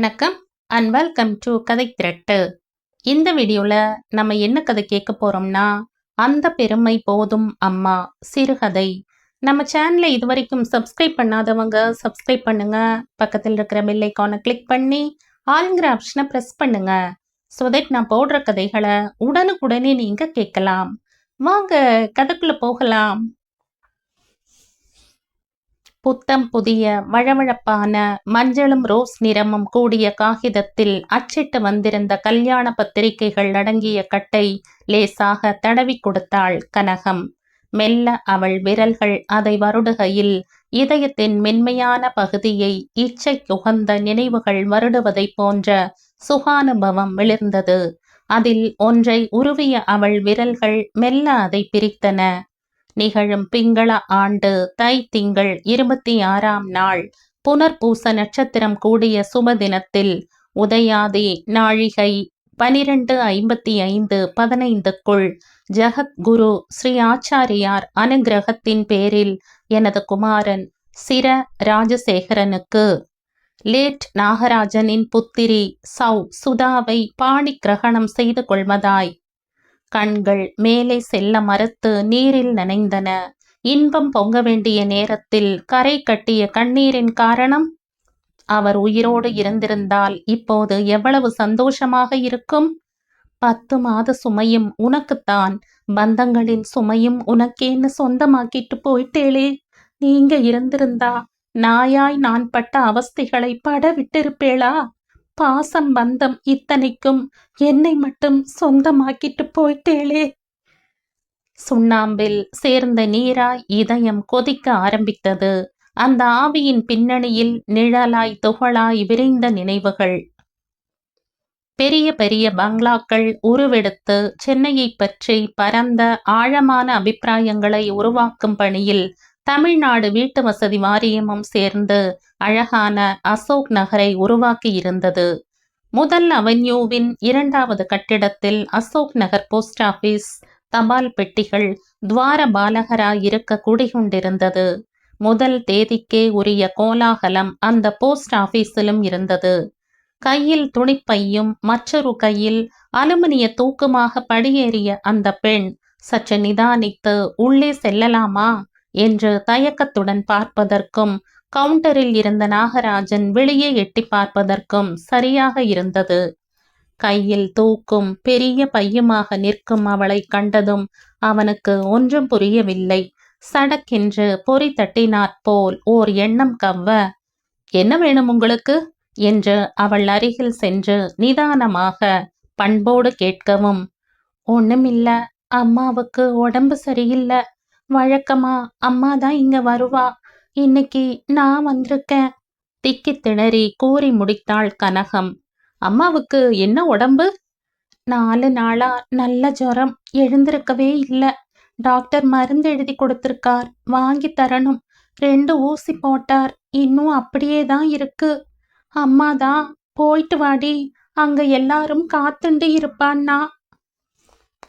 வணக்கம் and welcome to கதை திரட்டு. இந்த வீடியோவில் நம்ம என்ன கதை கேட்க போகிறோம்னா அந்த பெருமை போதும் அம்மா சிறுகதை. நம்ம சேனலை இது வரைக்கும் சப்ஸ்கிரைப் பண்ணாதவங்க சப்ஸ்கிரைப் பண்ணுங்க. பக்கத்தில் இருக்கிற பெல் ஐக்கானை கிளிக் பண்ணி ஆளுங்கிற ஆப்ஷனை ப்ரெஸ் பண்ணுங்க. ஸோ தட் நான் போடுற கதைகளை உடனுக்குடனே நீங்கள் கேட்கலாம். வாங்க கதைக்குள்ளே போகலாம். புத்தம் புதிய வழவழப்பான மஞ்சளும் ரோஸ் நிறமும் கூடிய காகிதத்தில் அச்சிட்டு வந்திருந்த கல்யாண பத்திரிகைகள் அடங்கிய கட்டை லேசாக தடவி கொடுத்தாள் கனகம். மெல்ல அவள் விரல்கள் அதை வருடுகையில் இதயத்தின் மென்மையான பகுதியை இச்சை உகந்த நினைவுகள் வருடுவதைப் போன்ற சுகானுபவம் விளிர்ந்தது அதில் ஒன்றை உருவிய அவள் விரல்கள் மெல்ல அதை பிரித்தன. நிகழும் பிங்கள ஆண்டு தை திங்கள் இருபத்தி ஆறாம் நாள் புனர்பூச நட்சத்திரம் கூடிய சுப தினத்தில் உதயாதி நாழிகை பனிரெண்டு ஐம்பத்தி ஐந்து பதினைந்துக்குள் ஜெகத்குரு ஸ்ரீ ஆச்சாரியார் அனுகிரகத்தின் பேரில் எனது குமாரன் சிர ராஜசேகரனுக்கு லேட் நாகராஜனின் புத்திரி சௌ சுதாவை பாணி கிரகணம் செய்து கொள்வதாய் கண்கள் மேலே செல்ல மறுத்து நீரில் நனைந்தன. இன்பம் பொங்க வேண்டிய நேரத்தில் கரை கட்டிய கண்ணீரின் காரணம்? அவர் உயிரோடு இருந்திருந்தால் இப்போது எவ்வளவு சந்தோஷமாக இருக்கும்? பத்து மாத சுமையும் உனக்குத்தான். பந்தங்களின் சுமையும் உனக்கேன்னு சொந்தமாக்கிட்டு போயிட்டேளே. நீங்க இருந்திருந்தா நாயாய் நான் பட்ட அவஸ்தைகளை பட விட்டிருப்பேளா? பாசம் பந்தம் இத்தனைக்கும் என்னை மட்டும் சொந்தமாக்கிட்டு போயிட்டேளே. சுண்ணாம்பில் சேர்ந்த நீராய் இதயம் கொதிக்க ஆரம்பித்தது. அந்த ஆவியின் பின்னணியில் நிழலாய் துகளாய் விரைந்த நினைவுகள். பெரிய பெரிய பங்களாக்கள் உருவெடுத்து சென்னையை பற்றி பரந்த ஆழமான அபிப்பிராயங்களை உருவாக்கும் பணியில் தமிழ்நாடு வீட்டு வசதி வாரியமும் சேர்ந்து அழகான அசோக் நகரை உருவாக்கி இருந்தது முதல் அவென்யூவின் இரண்டாவது கட்டிடத்தில் அசோக் நகர் போஸ்ட் ஆபீஸ் தபால் பெட்டிகள் துவார பாலகராய் இருக்க குடிகொண்டிருந்தது முதல் தேதிக்கே உரிய கோலாகலம் அந்த போஸ்ட் ஆபீஸிலும் இருந்தது. கையில் துணிப்பையும் மற்றொரு கையில் அலுமினிய தூக்குமாக படியேறிய அந்த பெண் சற்று நிதானித்து உள்ளே செல்லலாமா? என்று தயக்கத்துடன் பார்ப்பதற்கும் கவுண்டரில் இருந்த நாகராஜன் வெளியே எட்டி பார்ப்பதற்கும் சரியாக இருந்தது. கையில் தூக்கும் பெரிய பையுமாக நிற்கும் அவளை கண்டதும் அவனுக்கு ஒன்றும் புரியவில்லை. சடக்கென்று பொறி தட்டினாற்போல் ஓர் எண்ணம் கவ்வ என்ன வேணும் உங்களுக்கு? என்று அவள் அருகில் சென்று நிதானமாக பண்போடு கேட்கவும் ஒண்ணுமில்ல அம்மாவுக்கு உடம்பு சரியில்லை. வழக்கமா? அம்மா தான் இங்க வருவா. இன்னைக்கு நான் வந்திருக்கேன். திக்கி திணறி கூறி முடித்தாள் கனகம். அம்மாவுக்கு என்ன உடம்பு? நாலு நாளா நல்ல ஜுரம். எழுந்திருக்கவே இல்லை. டாக்டர் மருந்து எழுதி கொடுத்திருக்கார். வாங்கி தரணும். ரெண்டு ஊசி போட்டார். இன்னும் அப்படியே தான் இருக்கு. அம்மா தான் போயிட்டு வாடி. அங்க எல்லாரும் காத்துண்டு இருப்பான்னா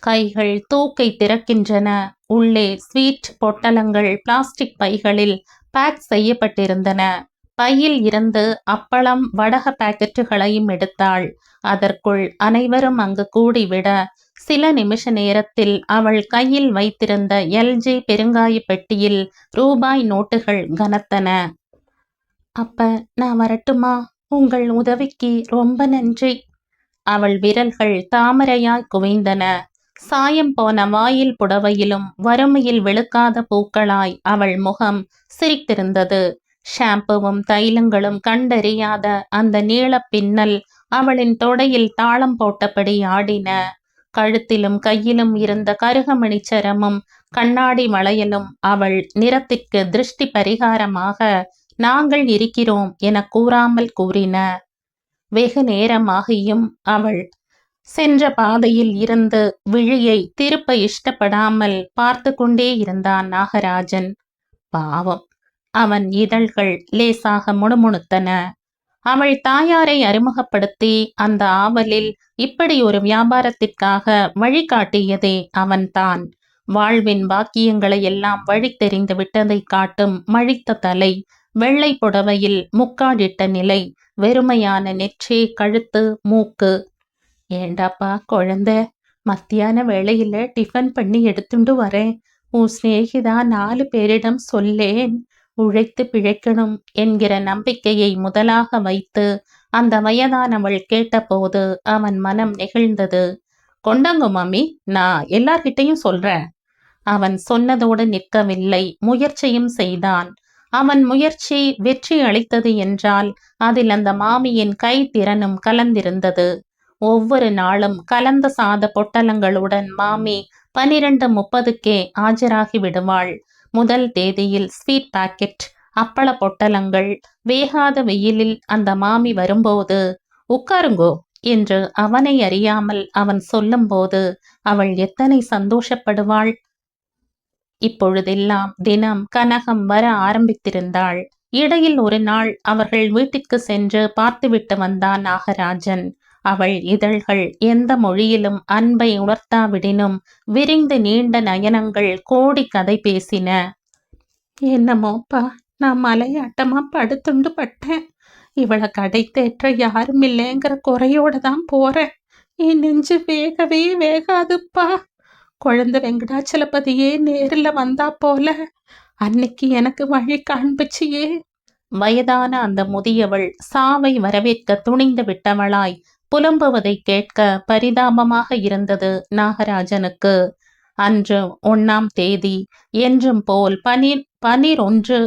கைகள் தூக்கை திறக்கின்றன. உள்ளே ஸ்வீட் பொட்டலங்கள் பிளாஸ்டிக் பைகளில் பேக் செய்யப்பட்டிருந்தன. பையில் இருந்து அப்பளம் வடக பாக்கெட்டுகளையும் எடுத்தாள். அதற்குள் அனைவரும் அங்கு கூடிவிட சில நிமிஷ நேரத்தில் அவள் கையில் வைத்திருந்த எல்ஜி பெருங்காய பெட்டியில் ரூபாய் நோட்டுகள் கனத்தன. அப்ப நான் வரட்டுமா? உங்கள் உதவிக்கு ரொம்ப நன்றி. அவள் விரல்கள் தாமரையாய் குவிந்தன. சாயம் போன வாயில் புடவையிலும் வறுமையில் வெளுக்காத பூக்களாய் அவள் முகம் சிரித்திருந்தது. ஷாம்புவும் தைலங்களும் கண்டறியாத அந்த நீள பின்னல் அவளின் தொடையில் தாளம் போட்டபடி ஆடின. கழுத்திலும் கையிலும் இருந்த கருகமணி சரமும் கண்ணாடி வளையலும் அவள் நிறத்திற்கு திருஷ்டி பரிகாரமாக நாங்கள் இருக்கிறோம் என கூறாமல் கூறின. வெகு நேரமாகியும் அவள் சென்ற பாதையில் இருந்து விழியை திருப்ப இஷ்டப்படாமல் பார்த்து கொண்டே இருந்தான் நாகராஜன். பாவம் அவன் இதழ்கள் லேசாக முணுமுணுத்தன. அவள் தாயாரை அறிமுகப்படுத்தி அந்த ஆவலில் இப்படி ஒரு வியாபாரத்திற்காக வழிகாட்டியதே அவன்தான் வாழ்வின் பாக்கியங்களை எல்லாம் வழி தெரிந்து விட்டதை காட்டும் மழித்த தலை வெள்ளை புடவையில் முக்காடிட்ட நிலை வெறுமையான நெற்றி கழுத்து மூக்கு ஏண்டாப்பா குழந்தை. மத்தியான வேளையில டிஃபன் பண்ணி எடுத்துண்டு வரேன். உன் சிநேகிதா நாலு பேரிடம் சொல்லேன். உழைத்து பிழைக்கணும் என்கிற நம்பிக்கையை முதலாக வைத்து அந்த வயதானவள் கேட்டபோது அவன் மனம் நெகிழ்ந்தது. கொண்டாங்க மாமி நான் எல்லார்கிட்டையும் சொல்றேன். அவன் சொன்னதோடு நிற்கவில்லை. முயற்சியும் செய்தான். அவன் முயற்சி வெற்றி அளித்தது என்றால் அதில் அந்த மாமியின் கை திறனும் கலந்திருந்தது. ஒவ்வொரு நாளும் கலந்த சாத பொட்டலங்களுடன் மாமி பனிரெண்டு முப்பதுக்கே ஆஜராகி விடுவாள். முதல் தேதியில் ஸ்வீட் பாக்கெட் அப்பள பொட்டலங்கள் வேகாத வெயிலில் அந்த மாமி வரும்போது உட்காருங்கோ என்று அவனை அறியாமல் அவன் சொல்லும்போது அவள் எத்தனை சந்தோஷப்படுவாள்? இப்பொழுதெல்லாம் தினம் கனகம் வர ஆரம்பித்திருந்தாள். இடையில் ஒரு நாள் அவர்கள் வீட்டிற்கு சென்று பார்த்துவிட்டு வந்தான் நாகராஜன். அவள் இதழ்கள் எந்த மொழியிலும் அன்பை உணர்த்தாவிடினும் விரிந்து நீண்ட நயனங்கள் கோடி கதை பேசின. என்னமோப்பா நான் மலையாட்டமா படுத்துண்டு பட்டேன் இவளை கடை தேற்ற யாரும் இல்லைங்கிற குறையோட தான் போறேன். என் நெஞ்சு வேகவே வேகாதுப்பா. குழந்தை வெங்கடாச்சலபதியே நேரில் வந்தா போல. அன்னைக்கு எனக்கு வழி காண்பிச்சியே. வயதான அந்த முதியவள் சாவை வரவேற்க துணிந்து விட்டவளாய் புலம்புவதை கேட்க பரிதாபமாக இருந்தது நாகராஜனுக்கு. அன்று ஒன்னாம் தேதி என்றும் போல் பனி பனிரொன்று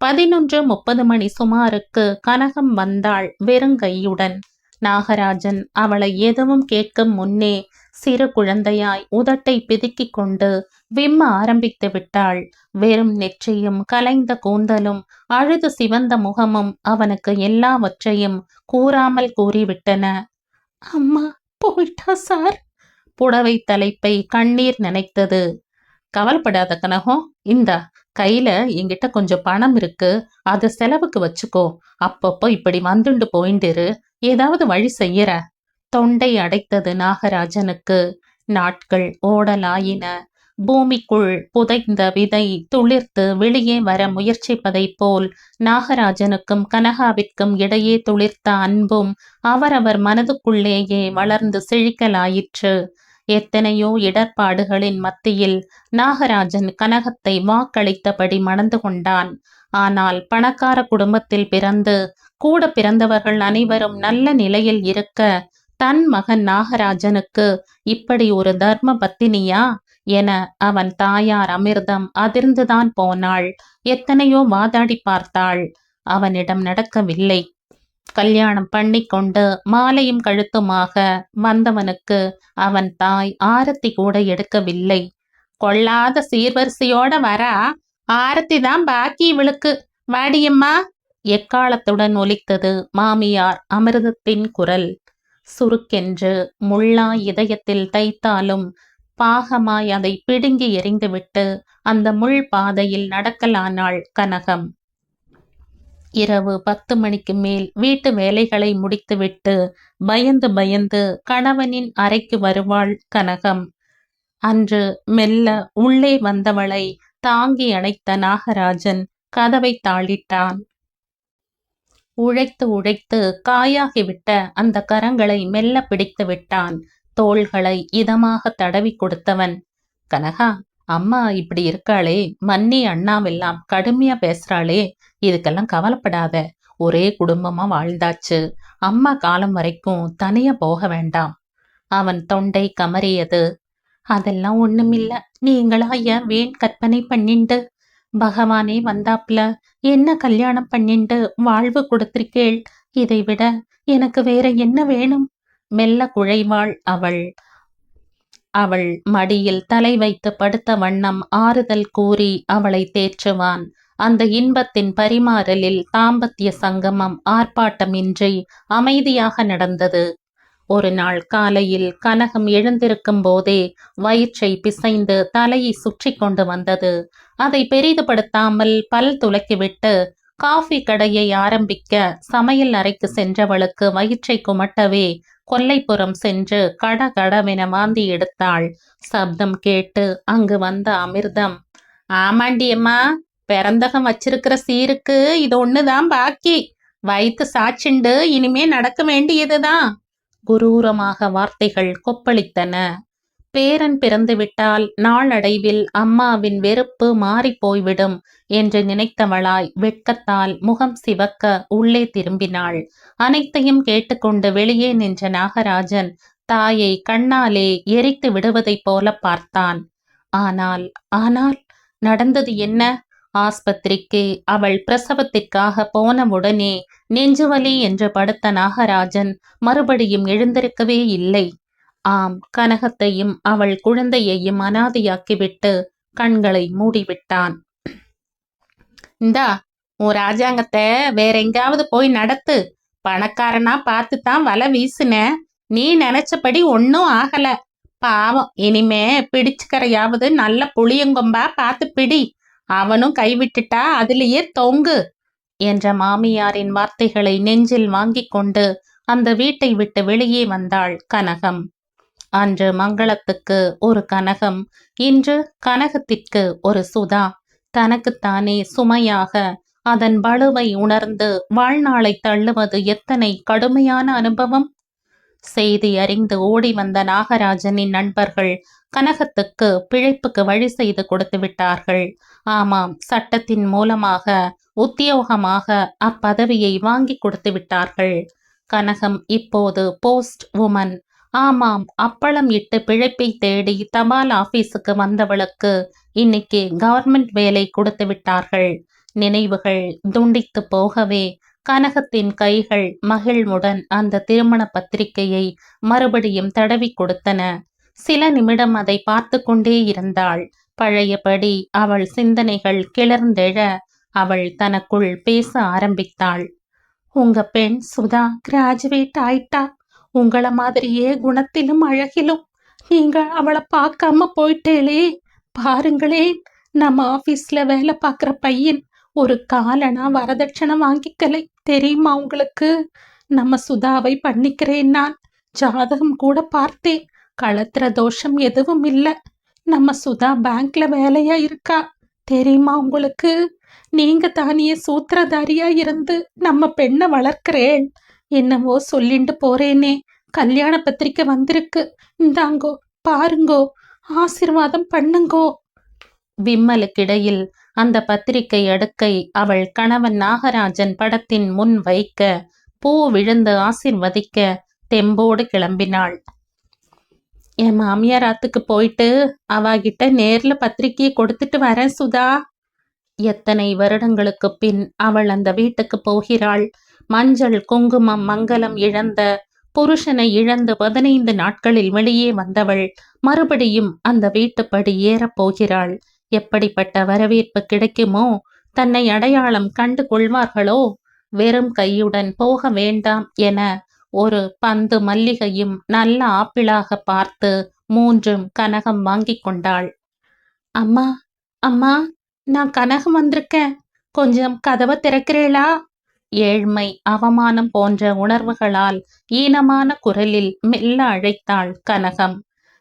பதினொன்று முப்பது மணி சுமாருக்கு கனகம் வந்தாள் வெறுங்கையுடன். நாகராஜன் அவளை எதுவும் கேட்கும் முன்னே சிறு குழந்தையாய் உதட்டை பிதுக்கிக் கொண்டு விம்ம ஆரம்பித்து விட்டாள். வெறும் நெற்றியும் கலைந்த கூந்தலும் அழுது சிவந்த முகமும் அவனுக்கு எல்லாவற்றையும் கூறாமல் கூறிவிட்டன. அம்மா போயிட்டா சார்? புடவை தலைப்பை கண்ணீர் நினைத்தது. கவலைப்படாத கனகம் இந்தா கையில என்கிட்ட கொஞ்சம் பணம் இருக்கு. அத செலவுக்கு வச்சுக்கோ. அப்பப்போ இப்படி வந்துண்டு போயிண்டிரு. ஏதாவது வழி செய்யற. தொண்டை அடைத்தது நாகராஜனுக்கு. நாட்கள் ஓடலாயின. பூமிக்குள் புதைந்த விதை துளிர்த்து வெளியே வர முயற்சிப்பதைப் போல் நாகராஜனுக்கும் கனகாவிற்கும் இடையே துளிர்த்த அன்பும் அவரவர் மனதுக்குள்ளேயே வளர்ந்து செழிக்கலாயிற்று. எத்தனையோ இடர்பாடுகளின் மத்தியில் நாகராஜன் கனகத்தை வாக்களித்தபடி மணந்து கொண்டான். ஆனால் பணக்கார குடும்பத்தில் பிறந்து கூட பிறந்தவர்கள் அனைவரும் நல்ல நிலையில் இருக்க தன் மகன் நாகராஜனுக்கு இப்படி ஒரு தர்ம பத்தினியா என அவன் தாயார் அமிர்தம் அதிர்ந்துதான் போனாள். எத்தனையோ வாதாடி பார்த்தாள். அவனிடம் நடக்கவில்லை. கல்யாணம் பண்ணி கொண்டு மாலையும் கழுத்துமாக வந்தவனுக்கு அவன் தாய் ஆரத்தி கூட எடுக்கவில்லை. கொள்ளாத சீர்வரிசையோட வரா. ஆரத்தி தான் பாக்கி விழுக்கு வாடியம்மா. எக்காலத்துடன் ஒலித்தது மாமியார் அமிர்தத்தின் குரல். சுருக்கென்று முள்ளா இதயத்தில் தைத்தாலும் பாகமாய் அதை பிடுங்கி எறிந்துவிட்டு அந்த முள் பாதையில் நடக்கலானாள் கனகம். இரவு பத்து மணிக்கு மேல் வீட்டு வேலைகளை முடித்துவிட்டு பயந்து பயந்து கணவனின் அறைக்கு வருவாள் கனகம். அன்று மெல்ல உள்ளே வந்தவளை தாங்கி அணைத்த நாகராஜன் கதவை தாளிட்டான். உழைத்து உழைத்து காயாகிவிட்ட அந்த கரங்களை மெல்ல பிடித்து விட்டான். தோள்களை இதமாக தடவி கொடுத்தவன். கனகா அம்மா இப்படி இருக்காளே மன்னி அண்ணாவெல்லாம் கடுமையா பேசுறாளே இதுக்கெல்லாம் கவலைப்படாத ஒரே குடும்பமா வாழ்ந்தாச்சு. அம்மா காலம் வரைக்கும் தனியா போக வேண்டாம். அவன் தொண்டை கமறியது. அதெல்லாம் ஒண்ணுமில்ல நீங்களா ஏன் வேண் கற்பனை பண்ணிண்டு? பகவானே வந்தாப்ல என்ன கல்யாணம் பண்ணிண்டு வாழ்வு கொடுத்திருக்கேள்? இதை விட எனக்கு வேற என்ன வேணும்? மெல்ல குழைவாள் அவள். அவள் மடியில் தலை வைத்து படுத்த வண்ணம் ஆறுதல் கூறி அவளை தேற்றுவான். அந்த இன்பத்தின் பரிமாறலில் தாம்பத்திய சங்கமம் ஆர்ப்பாட்டமின்றி அமைதியாக நடந்தது. ஒரு நாள் காலையில் கனகம் எழுந்திருக்கும் போதே வயிற்றை பிசைந்து தலையை சுற்றி கொண்டு வந்தது. அதை பெரிதுபடுத்தாமல் பல் துலக்கிவிட்டு காஃபி கடையை ஆரம்பிக்க சமையல் அறைக்கு சென்றவளுக்கு வயிற்றை குமட்டவே கொல்லைப்புறம் சென்று கட கடவென வாந்தி எடுத்தாள். சப்தம் கேட்டு அங்கு வந்த அமிர்தம் ஆமாண்டியம்மா பிறந்தகம் வச்சிருக்கிற சீருக்கு இது ஒண்ணுதான் பாக்கி. வயிற்று சாச்சிண்டு இனிமே நடக்க வேண்டியதுதான். குரூரமாக வார்த்தைகள் கொப்பளித்தன. பேரன் பிறந்துவிட்டால் நாளடைவில் அம்மாவின் வெறுப்பு மாறிப் போய்விடும் என்று நினைத்தவளாய் வெட்கத்தால் முகம் சிவக்க உள்ளே திரும்பினாள். அனைத்தையும் கேட்டுக்கொண்டு வெளியே நின்ற நாகராஜன் தாயை கண்ணாலே எரித்து விடுவதைப் போல பார்த்தான். ஆனால் ஆனால் நடந்தது என்ன? ஆஸ்பத்திரிக்கு அவள் பிரசவத்திற்காக போனவுடனே நெஞ்சுவலி என்று படுத்த நாகராஜன் மறுபடியும் எழுந்திருக்கவே இல்லை. ஆம் கனகத்தையும் அவள் குழந்தையையும் அனாதையாக்கிவிட்டு கண்களை மூடிவிட்டான். இந்தா உன் ராஜாங்கத்தை வேற எங்காவது போய் நடத்து. பணக்காரனா பார்த்து தான் வலை வீசுன. நீ நினைச்சபடி ஒன்னும் ஆகல. பாவம் இனிமே பிடிச்சுக்கரையாவது நல்ல புளியங்கொம்பா பார்த்து பிடி. அவனும் கைவிட்டுட்டா அதுலயே தொங்கு என்ற மாமியாரின் வார்த்தைகளை நெஞ்சில் வாங்கிக் கொண்டு அந்த வீட்டை விட்டு வெளியே வந்தாள் கனகம். அன்று மங்களத்துக்கு ஒரு கனகம் இன்று கனகத்திற்கு ஒரு சுதா. தனக்குத்தானே சுமையாக அதன் வலுவை உணர்ந்து வாழ்நாளை தள்ளுவது எத்தனை கடுமையான அனுபவம்? செய்தி அறிந்து ஓடி வந்த நாகராஜனின் நண்பர்கள் கனகத்துக்கு பிழைப்புக்கு வழி செய்து கொடுத்து விட்டார்கள். ஆமாம் சட்டத்தின் மூலமாக உத்தியோகமாக அப்பதவியை வாங்கி கொடுத்து விட்டார்கள். கனகம் இப்போது போஸ்ட் உமன். ஆமாம் அப்பளம் இட்டு பிழைப்பை தேடி தபால் ஆபீஸுக்கு வந்தவளுக்கு இன்னைக்கு கவர்மெண்ட் வேலை கொடுத்து விட்டார்கள். நினைவுகள் துண்டித்து போகவே கனகத்தின் கைகள் மகிழ்வுடன் அந்த திருமண பத்திரிகையை மறுபடியும் தடவி கொடுத்தன. சில நிமிடம் அதை பார்த்து கொண்டே இருந்தாள். பழையபடி அவள் சிந்தனைகள் கிளர்ந்தெழ அவள் தனக்குள் பேச ஆரம்பித்தாள். உங்க பெண் சுதா கிராஜுவேட் ஆயிட்டா? உங்கள மாதிரியே குணத்திலும் அழகிலும் நீங்க அவளை பார்க்காம போயிட்டேளே. பாருங்களேன் நம்ம ஆபீஸ்ல வேலை பார்க்குற பையன் ஒரு காலனா வரதட்சணை வாங்கிக்கலை தெரியுமா உங்களுக்கு? நம்ம சுதாவை பண்ணிக்கிறேன் நான். ஜாதகம் கூட பார்த்தேன். களத்துற தோஷம் எதுவும் இல்லை. நம்ம சுதா பேங்க்ல வேலையா இருக்கா? தெரியுமா உங்களுக்கு? நீங்க தானியே சூத்திரதாரியா இருந்து நம்ம பெண்ணை வளர்க்கிறேன். என்னவோ சொல்லிண்டு போறேனே. கல்யாண பத்திரிக்கை வந்திருக்கு. இந்தாங்கோ பாருங்கோ ஆசிர்வாதம் பண்ணுங்கோ. விம்மலுக்கிடையில் அந்த பத்திரிகை அடுக்கை அவள் கணவன் நாகராஜன் படத்தின் முன் வைக்க பூ விழுந்து ஆசிர்வதிக்க தெம்போடு கிளம்பினாள். என் மாமியார் ஆத்துக்கு போயிட்டு அவாகிட்ட நேர்ல பத்திரிக்கையை கொடுத்துட்டு வரேன் சுதா. எத்தனை வருடங்களுக்கு பின் அவள் அந்த வீட்டுக்கு போகிறாள். மஞ்சள் குங்குமம் மங்களம் இழந்த புருஷனை இழந்து பதினைந்து நாட்களில் வெளியே வந்தவள் மறுபடியும் அந்த வீட்டுப்படி ஏறப் போகிறாள் எப்படிப்பட்ட வரவேற்பு கிடைக்குமோ தன்னை அடையாளம் கண்டு கொள்வார்களோ? வெறும் கையுடன் போக வேண்டாம் என ஒரு பந்து மல்லிகையும் நல்ல ஆப்பிளாக பார்த்து மூன்றும் கனகம் வாங்கி கொண்டாள். அம்மா அம்மா நான் கனகம் வந்திருக்கேன். கொஞ்சம் கதவை திறக்கிறேளா? ஏழ்மை அவமானம் போன்ற உணர்வுகளால் ஈனமான குரலில் மெல்ல அழைத்தாள் கனகம்.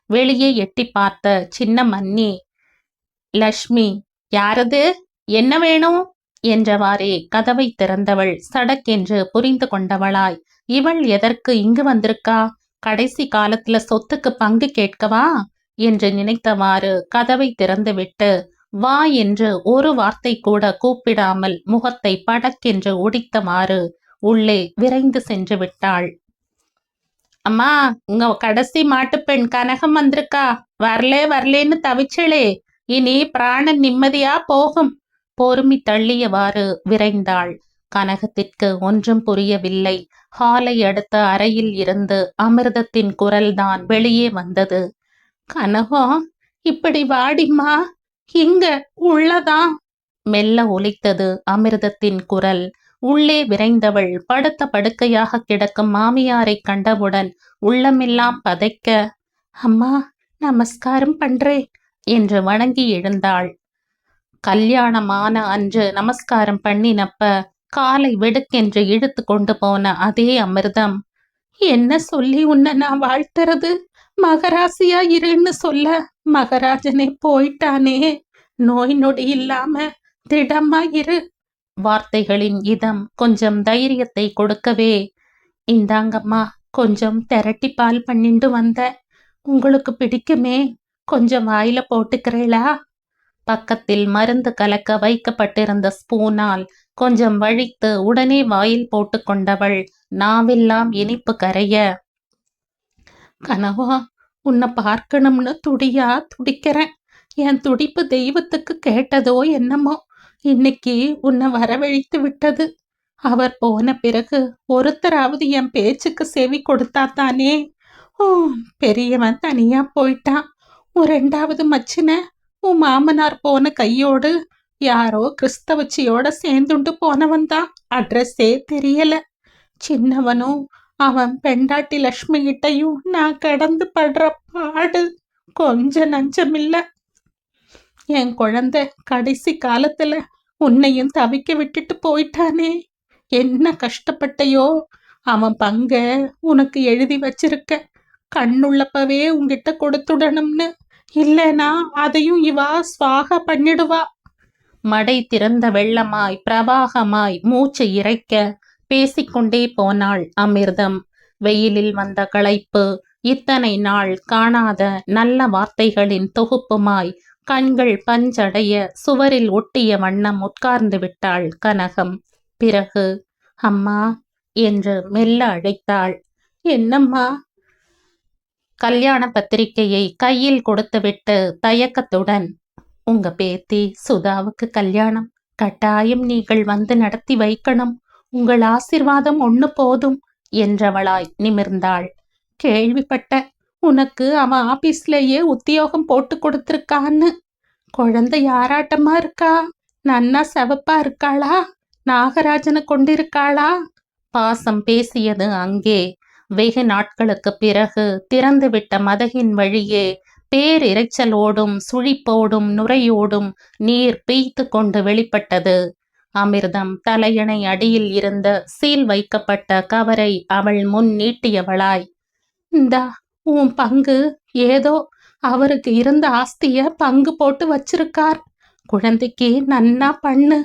வெளியே எட்டி பார்த்த சின்ன மன்னி லக்ஷ்மி யாரது? என்ன வேணும்? என்றவாறே கதவை திறந்தவள் சடக்கென்று புரிந்து கொண்டவளாய் இவள் எதற்கு இங்கு வந்திருக்கா? கடைசி காலத்துல சொத்துக்கு பங்கு கேட்கவா? என்று நினைத்தவாறு கதவை திறந்துவிட்டு வா என்று ஒரு வார்த்தை கூட கூப்பிடாமல் முகத்தை படக்கென்று ஒடித்தவாறு உள்ளே விரைந்து சென்று விட்டாள். அம்மா உங்க கடைசி மாட்டுப்பெண் கனகம் வந்திருக்கா? வரலே வரலேன்னு தவிச்சளே. இனி பிராணன் நிம்மதியா போகும். பொறுமி தள்ளியவாறு விரைந்தாள். கனகத்திற்கு ஒன்றும் புரியவில்லை. ஹாலை அடுத்த அறையில் இருந்து அமிர்தத்தின் குரல்தான் வெளியே வந்தது. கனகம் இப்படி வாடிம்மா. இங்க உள்ளதா? மெல்ல ஒலித்தது அமிர்தத்தின் குரல். உள்ளே விரைந்தவள் படுத்த படுக்கையாக கிடக்கும் மாமியாரை கண்டவுடன் உள்ளமெல்லாம் பதைக்க அம்மா நமஸ்காரம் பண்றேன் என்று வணங்கி எழுந்தாள். கல்யாணமான அன்று நமஸ்காரம் பண்ணினப்ப காலை வெடுக்கென்று இழுத்து கொண்டு போன அதே அமிர்தம் என்ன சொல்லி உன்னை நான் வாழ்த்துறது? மகராசியா இருன்னு சொல்ல மகராஜனே போயிட்டானே. நோய் நொடி இல்லாம திடமா இரு. வார்த்தைகளின் இதம் கொஞ்சம் தைரியத்தை கொடுக்கவே. இந்தாங்கம்மா கொஞ்சம் திரட்டி பால் பண்ணிண்டு வந்த. உங்களுக்கு பிடிக்குமே கொஞ்சம் வாயில போட்டுக்கிறீளா? பக்கத்தில் மருந்து கலக்க வைக்கப்பட்டிருந்த ஸ்பூனால் கொஞ்சம் வழித்து உடனே வாயில் போட்டுக்கொண்டவள் நாவெல்லாம் இனிப்பு கரைய. கனவா உன்னை பார்க்கணும்னு துடியா துடிக்கிறேன். என் துடிப்பு தெய்வத்துக்கு கேட்டதோ என்னமோ இன்னைக்கு உன்னை வரவழைத்து விட்டது. அவர் போன பிறகு ஒருத்தராவது என் பேச்சுக்கு செவி கொடுத்தா தானே? ஓ பெரியவன் தனியா போயிட்டான். உன் ரெண்டாவது மச்சின உன் மாமனார் போன கையோடு யாரோ கிறிஸ்தவச்சியோட சேர்ந்துண்டு போனவன் தான் அட்ரஸே தெரியல. சின்னவனும் அவன் பெண்டாட்டி லக்ஷ்மி கிட்டையும் நான் கடந்து படுற பாடு கொஞ்ச நஞ்சமில்ல. என் குழந்தை கடைசி காலத்துல உன்னையும் தவிக்க விட்டுட்டு போயிட்டானே. என்ன கஷ்டப்பட்டையோ? அவன் பங்க உனக்கு எழுதி வச்சிருக்க. கண்ணுள்ளப்பவே உன்கிட்ட கொடுத்துடணும்னு. இல்லைனா அதையும் இவா சுவாக பண்ணிடுவா. மடை திறந்த வெள்ளமாய் பிரவாகமாய் மூச்சு இறைக்க பேசிக்கொண்டே போனாள் அமிர்தம். வெயிலில் வந்த களைப்பு. இத்தனை நாள் காணாத நல்ல வார்த்தைகளின் தொகுப்புமாய் கண்கள் பஞ்சடைய சுவரில் ஒட்டிய வண்ணம் உட்கார்ந்து விட்டாள் கனகம். பிறகு அம்மா என்று மெல்ல அழைத்தாள். என்னம்மா? கல்யாண பத்திரிகையை கையில் கொடுத்துவிட்டு தயக்கத்துடன். உங்க பேத்தி சுதாவுக்கு கல்யாணம். கட்டாயம் நீங்கள் வந்து நடத்தி வைக்கணும். உங்கள் ஆசிர்வாதம் ஒண்ணு போதும் என்றவளாய் நிமிர்ந்தாள். கேள்விப்பட்ட உனக்கு அவன் ஆபீஸ்லயே உத்தியோகம் போட்டு கொடுத்துருக்கான்னு. குழந்தை யாராட்டமா இருக்கா? நன்னா செவப்பா இருக்காளா? நாகராஜனை கொண்டிருக்காளா? பாசம் பேசியது அங்கே. வெகு நாட்களுக்கு பிறகு திறந்துவிட்ட மதகின் வழியே பேரிரைச்சலோடும் சுழிப்போடும் நுரையோடும் நீர் பெய்த்து கொண்டு வெளிப்பட்டது. அமிர்தம் தலையணை அடியில் இருந்த சீல் வைக்கப்பட்ட கவரை அவள் முன் நீட்டியவளாய். இந்தா உன் பங்கு. ஏதோ அவருக்கு இருந்த ஆஸ்திய பங்கு போட்டு வச்சிருக்கார். குழந்தைக்கு நன்னா பண்ணு.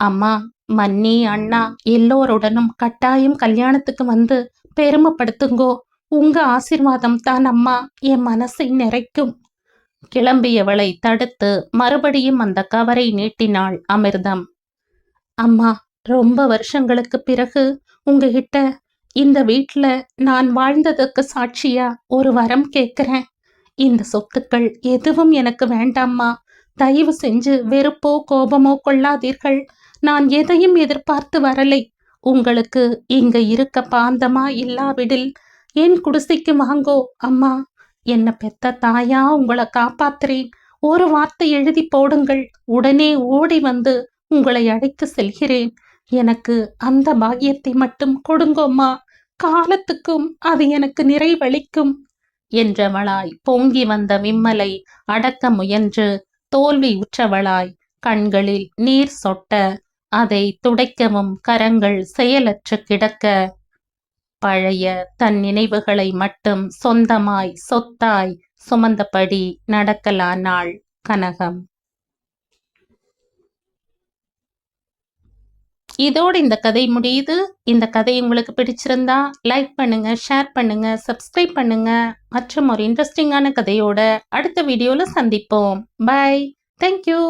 அம்மா மன்னி அண்ணா எல்லோருடனும் கட்டாயம் கல்யாணத்துக்கு வந்து பெருமைப்படுத்துங்கோ. உங்க ஆசிர்வாதம் தான் அம்மா. என் மனசை நிறைக்கும். கிளம்பியவளை தடுத்து மறுபடியும் அந்த கவரை நீட்டினாள் அமிர்தம். அம்மா ரொம்ப வருஷங்களுக்கு பிறகு உங்ககிட்ட இந்த வீட்ல நான் வாழ்ந்ததுக்கு சாட்சியா ஒரு வரம் கேட்கிறேன் இந்த சொத்துக்கள் எதுவும் எனக்கு வேண்டாம்மா. தயவு செஞ்சு வெறுப்போ கோபமோ கொள்ளாதீர்கள். நான் எதையும் எதிர்பார்த்து வரலை. உங்களுக்கு இங்க இருக்க பாந்தமா இல்லாவிடில் என் குடிசைக்கு வாங்கோ அம்மா. என்ன பெத்த தாயா உங்களை காப்பாத்துறேன். ஒரு வார்த்தை எழுதி போடுங்கள். உடனே ஓடி வந்து உங்களை அழைத்து செல்கிறேன். எனக்கு அந்த பாகியத்தை மட்டும் கொடுங்கோம்மா. காலத்துக்கும் அது எனக்கு நிறைவளிக்கும் என்றவளாய் பொங்கி வந்த விம்மலை அடக்க முயன்று தோல்வி உற்றவளாய் கண்களில் நீர் சொட்ட. அதை துடைக்கவும் கரங்கள் செயலற்று கிடக்க பழைய தன் நினைவுகளை மட்டும் சொந்தமாய் சொத்தாய் சுமந்தபடி நடக்கலானாள் கனகம்? இதோடு இந்த கதை முடியுது. இந்த கதை உங்களுக்கு பிடிச்சிருந்தா லைக் பண்ணுங்க ஷேர் பண்ணுங்க சப்ஸ்கிரைப் பண்ணுங்க. மற்றும் ஒரு இன்ட்ரெஸ்டிங்கான கதையோட அடுத்த வீடியோல சந்திப்போம். By thank you